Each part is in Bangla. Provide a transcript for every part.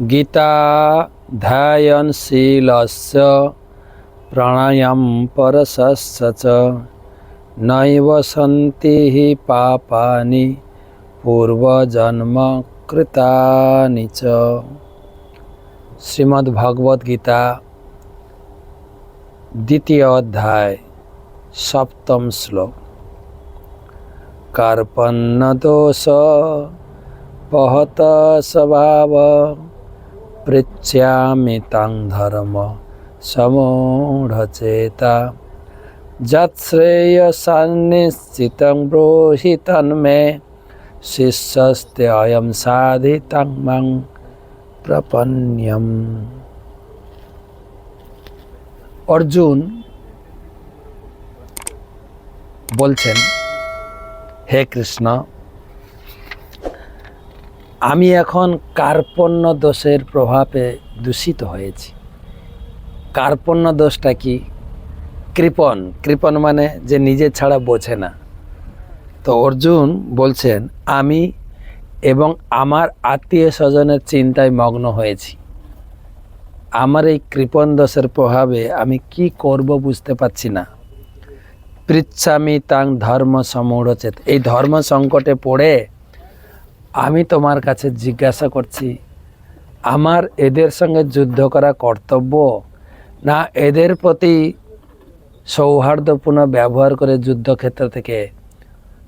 गीताध्ययनशीलस्य प्राणायाम च नैव सन्ति हि पापानि पूर्वजन्मकृतानि च। श्रीमद्भगवद्गीता द्वितीय अध्याय सप्तम श्लोक। कार्पन्न दोष पहत स्वभाव পহত স্বভাব পৃচ্ছামি তাং ধর্ম সমূঢ়চেতা যৎশ্রেয়সান্নিশ্চিতং ব্রোহি তন্মে শিষ্যস্তে অয়ম সাধিতং মাং প্রপন্যম অর্জুন বলছেন হে কৃষ্ণ আমি এখন কার্পণ্য দোষের প্রভাবে দূষিত হয়েছি। কার্পণ্য দোষটা কি? কৃপণ। কৃপণ মানে যে নিজে ছাড়া বোঝে না। তো অর্জুন বলছেন, আমি এবং আমার আত্মীয় স্বজনের চিন্তায় মগ্ন হয়েছি। আমার এই কৃপণ দোষের প্রভাবে আমি কি করব বুঝতে পারছি না। পৃচ্ছামি তাং ধর্ম সমূঢ়চেত। এই ধর্ম সংকটে পড়ে আমি তোমার কাছে জিজ্ঞাসা করছি, আমার এদের সঙ্গে যুদ্ধ করা কর্তব্য না এদের প্রতি সৌহার্দ্যপূর্ণ ব্যবহার করে যুদ্ধক্ষেত্র থেকে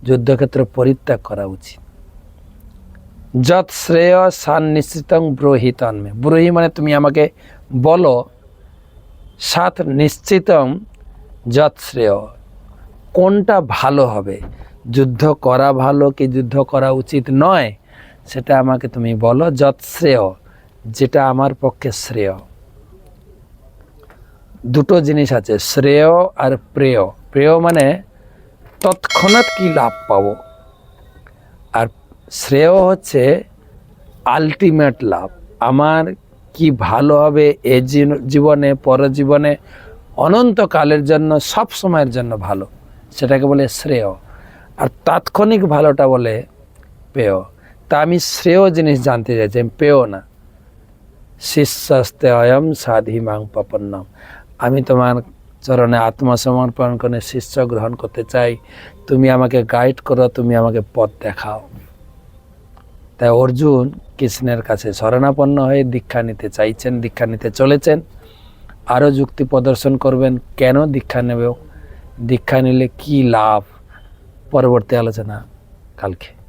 যুদ্ধক্ষেত্র পরিত্যাগ করা উচিত? যৎ শ্রেয় সান নিশ্চিতং ব্রোহি তন্মে। ব্রোহি মানে তুমি আমাকে বলো, সাত নিশ্চিতম, যৎ শ্রেয়। কোনটা ভালো হবে? যুদ্ধ করা ভালো কি যুদ্ধ করা উচিত নয়? সেটা আমাকে তুমি বলো যৎ শ্রেয়, যেটা আমার পক্ষে শ্রেয়। দুটো জিনিস আছে, শ্রেয় আর প্রেয়। প্রেয় মানে তৎক্ষণাৎ কি লাভ পাবো? আর শ্রেয় হচ্ছে আলটিমেট লাভ। আমার কি ভালো হবে এ জীবনে পরজীবনে অনন্তকালের জন্য সব সময়ের জন্য ভালো। সেটাকে বলে শ্রেয়। আর তাৎক্ষণিক ভালোটা বলে পেয় তা আমি শ্রেয় জিনিস জানতে চাইছি আমি পেয় না। শিষ্যাস্তে অয়ম সাধি মাং পপন্নম। আমি তোমার চরণে আত্মসমর্পণ করে শিষ্য গ্রহণ করতে চাই। তুমি আমাকে গাইড করো, তুমি আমাকে পথ দেখাও। তাই অর্জুন কৃষ্ণের কাছে শরণাপন্ন হয়ে দীক্ষা নিতে চাইছেন, দীক্ষা নিতে চলেছেন। আরও যুক্তি প্রদর্শন করবেন, কেন দীক্ষা নেব দীক্ষা নিলে কি লাভ? পরবর্তী আলোচনা কালকে।